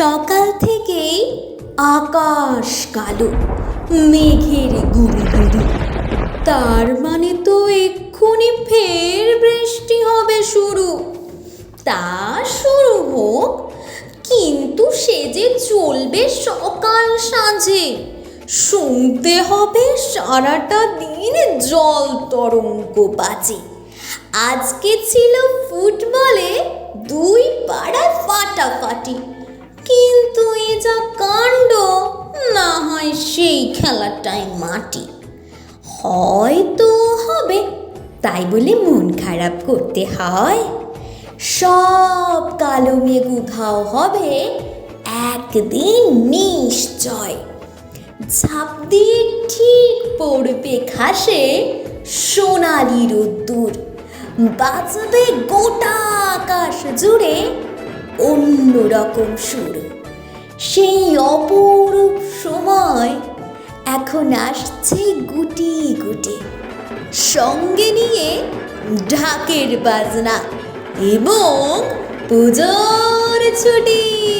সকাল থেকেই আকাশ কালো, মেঘের গুরু গুরু তার মানে তো এক্ষুনি ফের বৃষ্টি হবে শুরু। তা শুরু হোক, কিন্তু সে যে চলবে সকাল সাঁঝে, শুনতে হবে সারাটা দিন জল তরঙ্গ বাজে। আজকে ছিল ফুটবলে দুই পাড়া ফাটাফাটি। কিন্তু এ যা কাণ্ড, না হয় সেই খেলাটাই মাটি। হয়তো হবে, তাই বলে মন খারাপ করতে হয়। সব কালো মেঘ উধাও হবে, একদিন নিশ্চয়। ঝাঁপ দিয়ে ঠিক পড়বে ঘাসে সোনালি রোদ্দুর বাজবে গোটা আকাশ জুড়ে অন্য রকম সুর। সেই অপরূপ সময় এখন আসছে গুটি গুটি। সঙ্গে নিয়ে ঢাকের বাজনা এবং পুজোর ছুটি।